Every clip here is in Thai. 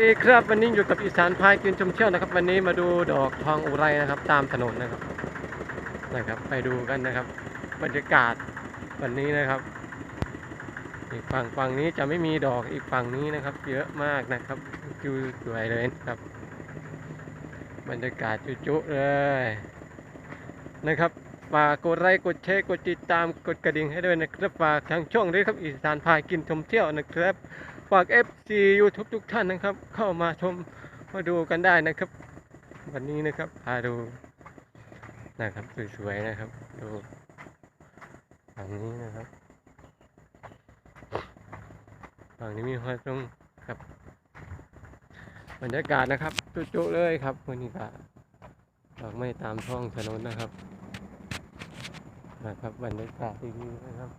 ดีครับวันนี้อยู่กับอีสานพายกินชมเชี่ยวนะครับ วันนี้มาดูดอกทองอุไรนะครับ ตามถนนนะครับนะครับ ไปดูกันนะครับ บรรยากาศวันนี้นะครับ อีกฝั่งฝั่งนี้จะไม่มีดอกอีกฝั่งนี้นะครับ เยอะมากนะครับคิวสวยเลยนะครับ บรรยากาศจุๆเลยนะครับฝากกดไลค์กดแชร์กดติดตามกดกระดิ่งให้ด้วยนะครับฝากทางช่องด้วยครับอีสานพายกินชมเที่ยวนะครับ ฝาก FC YouTube ทุกท่านนะครับ เข้ามาชมมาดูกันได้นะครับ วันนี้นะครับพาดูนะครับสวยๆนะครับ ดูฝั่งนี้นะครับฝั่งนี้มีหอยตรงครับบรรยากาศนะครับ จุๆเลยครับวันนี้ก็ดอกไม้ตามท้องถนนนะครับนะครับบรรยากาศดีๆนะครับ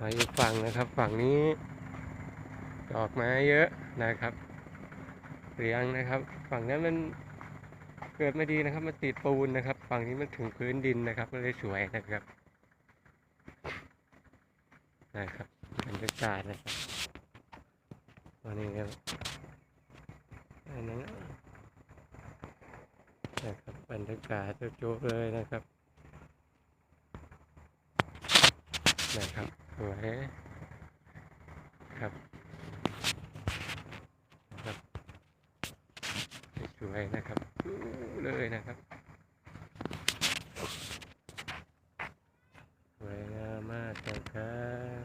มาอีกฝั่งนะครับ ฝั่งนี้ ดอกไม้เยอะนะครับเรียงนะครับ ฝั่งนั้นมันเกิดไม่ดีนะครับมันติดปูนนะครับ ฝั่งนี้มันถึงพื้นดินนะครับก็เลยสวยนะครับนะครับบรรยากาศนะครับวันนี้ครับอันนั้นนะครับบรรยากาศโจ๊กเลยนะครับนะครับสวยครับ วยนะครับดูเลยนะครับสวยงามมากเลยครับ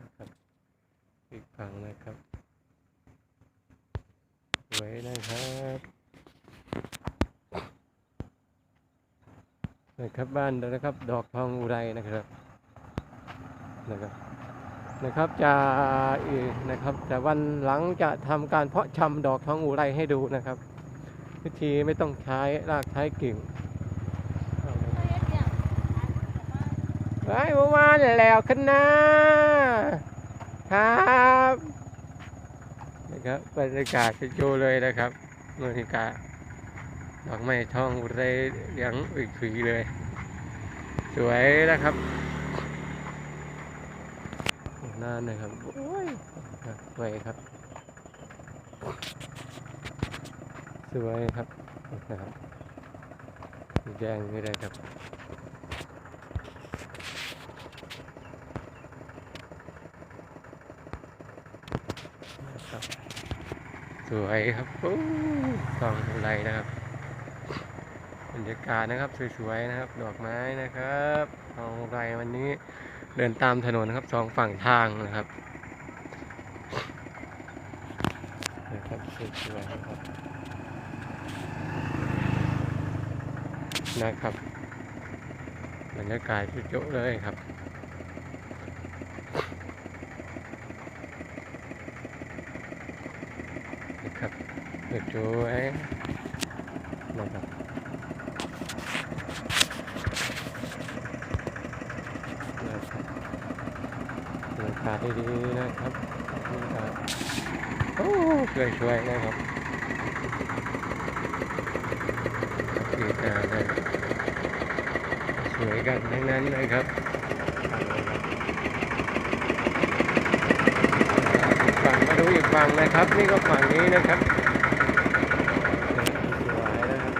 นะครับอีกฝั่งนะครับสวยนะครับนะครับบ้านเรานะครับ ดอกทองอุไรนะครับนะครับ นะครับจะอีกนะครับแต่วันหลังจะทำการเพาะชำดอกทองอุไรให้ดูนะครับ วิธีไม่ต้องใช้รากใช้กิ่งไว้ประมาณแล้วขึ้นนะครับนะครับบรรยากาศจะโจเลยนะครับบรรยากาศดอกไม้ทองอุไรเลี้ยงอีกสีเลย สวยนะครับ นานนะครับโอ้ยสวยครับ สวยครับนะครับแจ้งไม่ได้ครับนะครับสวยครับโอ้สองอะไรนะครับบรรยากาศนะครับสวยๆนะครับ ดอกไม้นะครับทองไรวันนี้ เดินตามถนนนะครับสองฝั่งทางนะครับนะครับสวยๆนะครับนะครับบรรยากาศจุๆเลยครับนะครับจุๆไว้นะครับนะครับ บรรยากาศดีๆนะครับบรรยากาศโอ้สวยๆนะครับดีงาเลยสวยกันทั้งนั้นนะครับฝั่งมาดูอีกฝั่งนะครับ นี่ก็ฝั่งนี้นะครับสวยนะครับ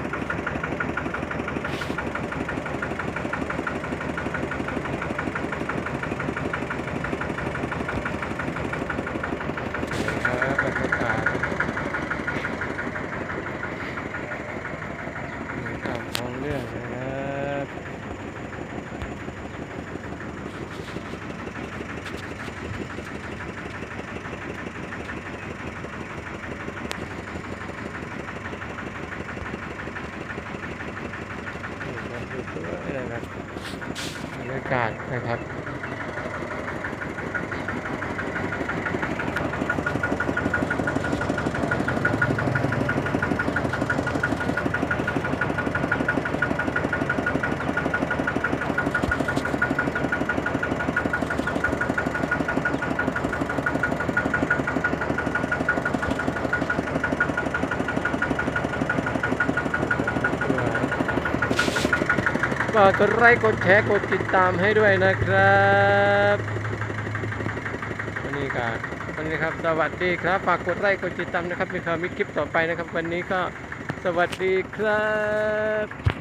สวยครับบรรยากาศสวยตามท้องเรื่องเลยนะครับสวยๆนะครับบรรยา กาศนะครับ ฝากกดไลค์กดแชร์กดติดตามให้ด้วยนะครับวันนี้ก็วันนี้ครับสวัสดีครับ ฝากกดไลค์กดติดตามนะครับมีคลิปต่อไปนะครับ วันนี้ก็สวัสดีครับ